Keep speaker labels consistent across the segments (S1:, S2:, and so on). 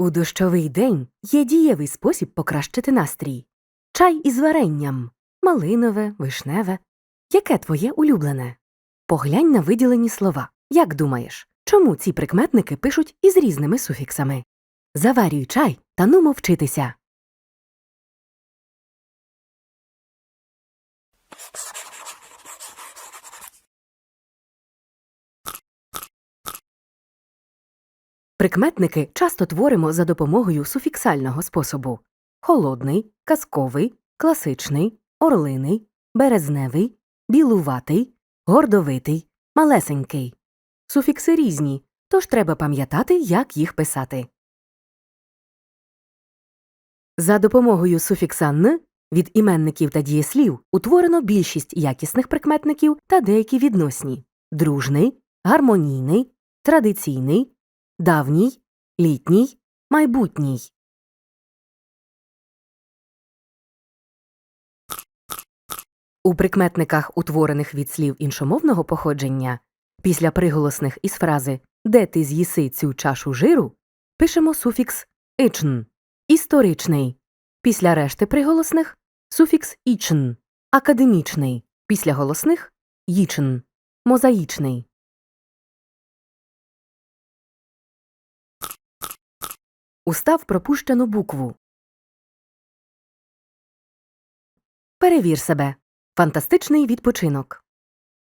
S1: У дощовий день є дієвий спосіб покращити настрій. Чай із варенням малинове, вишневе. Яке твоє улюблене? Поглянь на виділені слова. Як думаєш, чому ці прикметники пишуть із різними суфіксами? Заварюй чай та нумо вчитися. Прикметники часто творимо за допомогою суфіксального способу холодний, казковий, класичний, орлиний, березневий, білуватий, гордовитий, малесенький. Суфікси різні, тож треба пам'ятати, як їх писати. За допомогою суфікса н від іменників та дієслів утворено більшість якісних прикметників та деякі відносні дружний, гармонійний, традиційний, давній, літній, майбутній. У прикметниках, утворених від слів іншомовного походження, після приголосних із фрази Де ти з'їси цю чашу жиру пишемо суфікс ичн історичний. Після решти приголосних суфікс ічн академічний. Після голосних їчн мозаїчний. Устав пропущену букву. Перевір себе. Фантастичний відпочинок.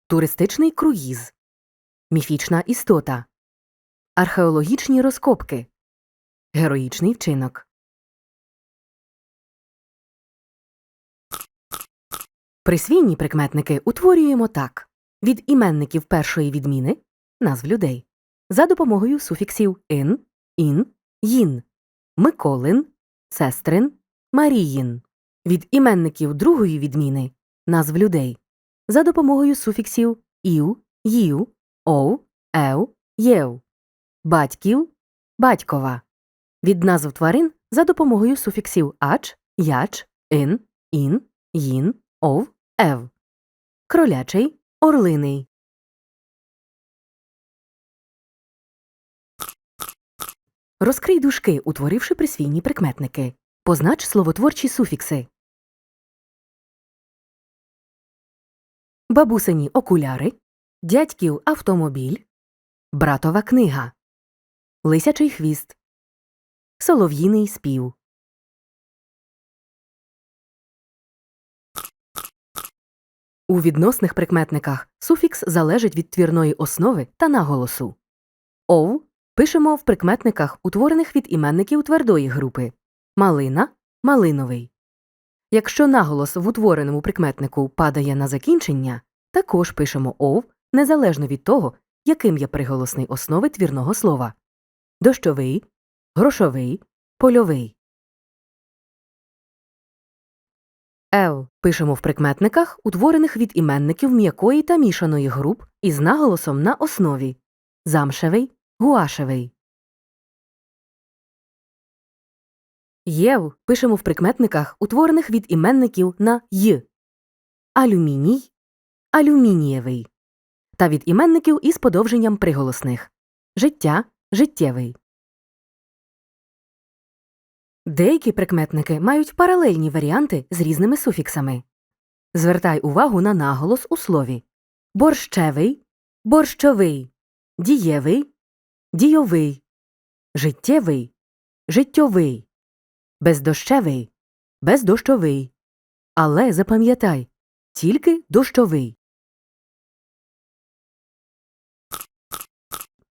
S1: Туристичний круїз. Міфічна істота. Археологічні розкопки. Героїчний вчинок. Присвійні прикметники утворюємо так. Від іменників першої відміни назв людей. За допомогою суфіксів ин, ін, їн, Миколин, Сестрин, Маріїн. Від іменників другої відміни назв людей. За допомогою суфіксів іу, їу, оу, еу, єу. Батьків, батькова. Від назв тварин за допомогою суфіксів ач, яч, ин, ін, їн, ов, ев. Кролячий, орлиний. Розкрий дужки, утворивши присвійні прикметники. Познач словотворчі суфікси. Бабусині окуляри, дядьків автомобіль, братова книга, лисячий хвіст, солов'їний спів. У відносних прикметниках суфікс залежить від твірної основи та наголосу. Ов пишемо в прикметниках, утворених від іменників твердої групи малина малиновий. Якщо наголос в утвореному прикметнику падає на закінчення, також пишемо ов незалежно від того, яким є приголосний основи твірного слова дощовий, грошовий, польовий. Ел пишемо в прикметниках, утворених від іменників м'якої та мішаної груп із наголосом на основі замшевий, гуашевий. Єв пишемо в прикметниках, утворених від іменників на й алюміній, алюмінієвий. Та від іменників із подовженням приголосних. Життя, життєвий. Деякі прикметники мають паралельні варіанти з різними суфіксами. Звертай увагу на наголос у слові. Борщевий, борщовий, дієвий, дійовий, життєвий, життєвий, бездощевий, бездощовий. Але запам'ятай тільки дощовий.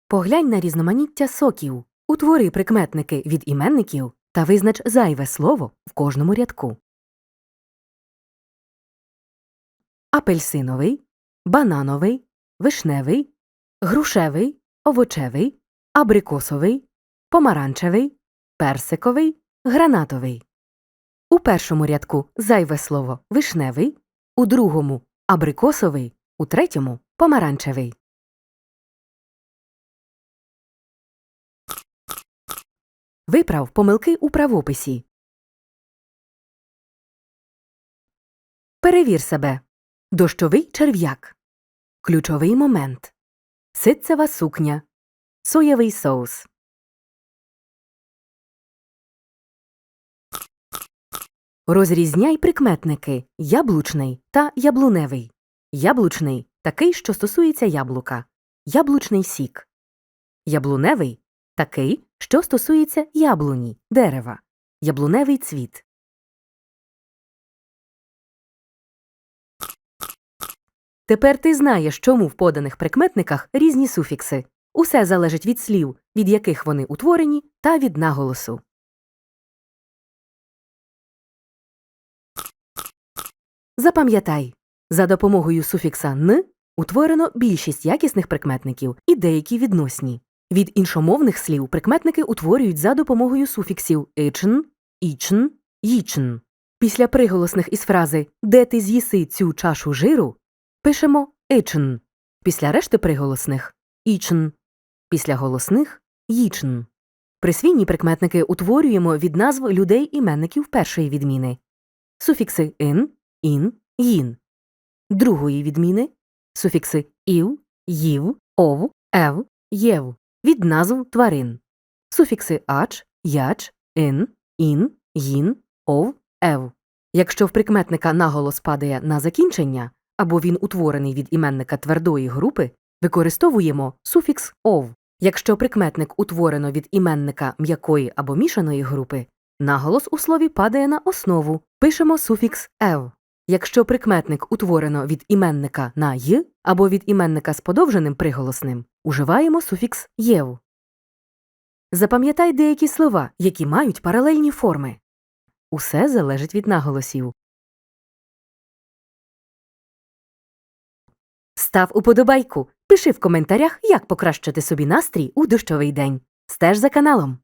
S1: Поглянь на різноманіття соків. Утвори прикметники від іменників та визнач зайве слово в кожному рядку. Апельсиновий, банановий, вишневий, грушевий, овочевий, абрикосовий, помаранчевий, персиковий, гранатовий. У першому рядку зайве слово вишневий, у другому абрикосовий, у третьому помаранчевий. Виправ помилки у правописі. Перевір себе. Дощовий черв'як. Ключовий момент. Ситцева сукня. Соєвий соус. Розрізняй прикметники яблучний та яблуневий. Яблучний такий, що стосується яблука. Яблучний сік. Яблуневий такий, що стосується яблуні, дерева. Яблуневий цвіт. Тепер ти знаєш, чому в поданих прикметниках різні суфікси. Усе залежить від слів, від яких вони утворені, та від наголосу. Запам'ятай, за допомогою суфікса н утворено більшість якісних прикметників і деякі відносні. Від іншомовних слів прикметники утворюють за допомогою суфіксів ичн, ічн, їчн. Після приголосних із фрази Де ти з'їси цю чашу жиру пишемо ичн. Після решти приголосних ічн. Після голосних їчн. Присвійні прикметники утворюємо від назв людей іменників першої відміни. Суфікси ин, ін, їн. Другої відміни суфікси ів, їв, ов, ев, єв від назв тварин. Суфікси ач, яч, ин, ін, їн, ов, ев. Якщо в прикметника наголос падає на закінчення або він утворений від іменника твердої групи, використовуємо суфікс ов. Якщо прикметник утворено від іменника м'якої або мішаної групи, наголос у слові падає на основу, пишемо суфікс ев. Якщо прикметник утворено від іменника на й або від іменника з подовженим приголосним, уживаємо суфікс єв. Запам'ятай деякі слова, які мають паралельні форми. Усе залежить від наголосів. Став уподобайку. Пиши в коментарях, як покращити собі настрій у дощовий день. Стеж за каналом.